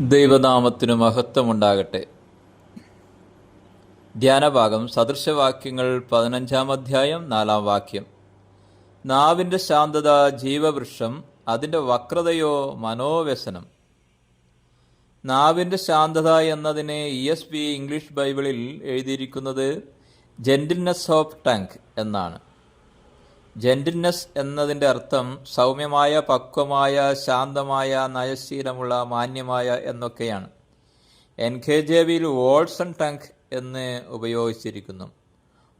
ദൈവനാമത്തിനു മഹത്വമുണ്ടാകട്ടെ. ധ്യാനഭാഗം സദൃശവാക്യങ്ങൾ പതിനഞ്ചാം അധ്യായം നാലാം വാക്യം. നാവിന്റെ ശാന്തത ജീവവൃക്ഷം അതിന്റെ വക്രതയോ മനോവ്യസനം. നാവിന്റെ ശാന്തത എന്നതിനെ ഇ എസ് ബി ഇംഗ്ലീഷ് ബൈബിളിൽ എഴുതിയിരിക്കുന്നത് ജെന്റിൽനെസ് ഓഫ് ടാങ്ക് എന്നാണ്. ജെന്റിൽനെസ് എന്നതിന്റെ അർത്ഥം സൗമ്യമായ പക്വമായ ശാന്തമായ നയശീലമുള്ള മാന്യമായ എന്നൊക്കെയാണ്. എൻ കെ ജെ വിയിൽ വോൾസൺ ടങ് എന്ന് ഉപയോഗിച്ചിരിക്കുന്നു.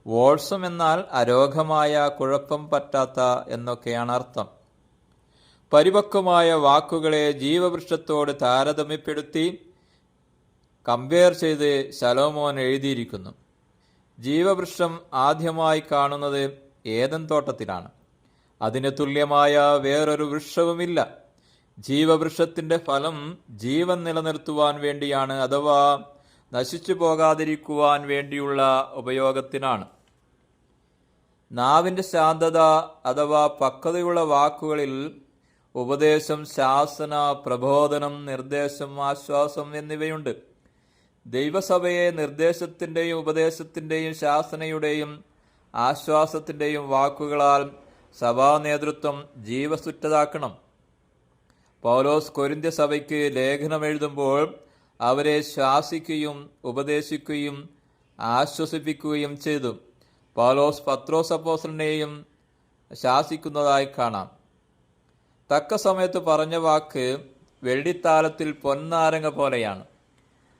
വോൾസം എന്നാൽ അരോഗമായ കുഴപ്പം പറ്റാത്ത എന്നൊക്കെയാണ് അർത്ഥം. പരിപക്വമായ വാക്കുകളെ ജീവവൃക്ഷത്തോട് താരതമ്യപ്പെടുത്തി കമ്പയർ ചെയ്ത് ശലോമോൻ എഴുതിയിരിക്കുന്നു. ജീവവൃക്ഷം ആദ്യമായി കാണുന്നത് ഏതൻ തോട്ടത്തിലാണ്. അതിന് തുല്യമായ വേറൊരു വൃക്ഷവുമില്ല. ജീവവൃക്ഷത്തിന്റെ ഫലം ജീവൻ നിലനിർത്തുവാൻ വേണ്ടിയാണ് അഥവാ നശിച്ചു പോകാതിരിക്കുവാൻ വേണ്ടിയുള്ള ഉപയോഗത്തിനാണ്. നാവിന്റെ ശാന്തത അഥവാ പക്വതയുള്ള വാക്കുകളിൽ ഉപദേശം ശാസന പ്രബോധനം നിർദ്ദേശം ആശ്വാസം എന്നിവയുണ്ട്. ദൈവസഭയെ നിർദ്ദേശത്തിന്റെയും ഉപദേശത്തിന്റെയും ശാസനയുടെയും ആശ്വാസത്തിന്റെയും വാക്കുകളാൽ സഭാ നേതൃത്വം ജീവസുറ്റതാക്കണം. പൗലോസ് കൊരിന്ത്യ സഭയ്ക്ക് ലേഖനം എഴുതുമ്പോൾ അവരെ ശാസിക്കുകയും ഉപദേശിക്കുകയും ആശ്വസിപ്പിക്കുകയും ചെയ്തു. പൗലോസ് പത്രോസ് അപ്പോസലിനെയും ശാസിക്കുന്നതായി കാണാം. തക്ക സമയത്ത് പറഞ്ഞ വാക്ക് വെള്ളിത്താലത്തിൽ പൊന്നാരങ്ങ പോലെയാണ്.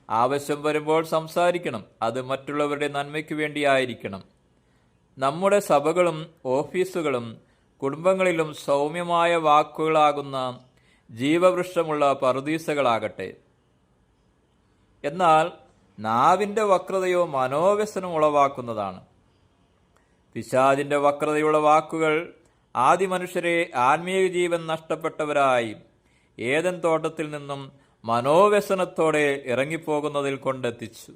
ആവശ്യം വരുമ്പോൾ സംസാരിക്കണം. അത് മറ്റുള്ളവരുടെ നന്മയ്ക്ക് വേണ്ടിയായിരിക്കണം. നമ്മുടെ സഭകളും ഓഫീസുകളും കുടുംബങ്ങളിലും സൗമ്യമായ വാക്കുകളാകുന്ന ജീവവൃക്ഷമുള്ള പറുദീസകളാകട്ടെ. എന്നാൽ നാവിന്റെ വക്രതയോ മനോവ്യസനം ഉളവാക്കുന്നതാണ്. പിശാദിന്റെ വക്രതയുള്ള വാക്കുകൾ ആദ്യ മനുഷ്യരെ ആത്മീയ ജീവൻ നഷ്ടപ്പെട്ടവരായി ഏതൻ തോട്ടത്തിൽ നിന്നും മനോവ്യസനത്തോടെ ഇറങ്ങിപ്പോകുന്നതിൽ കൊണ്ടെത്തിച്ചു.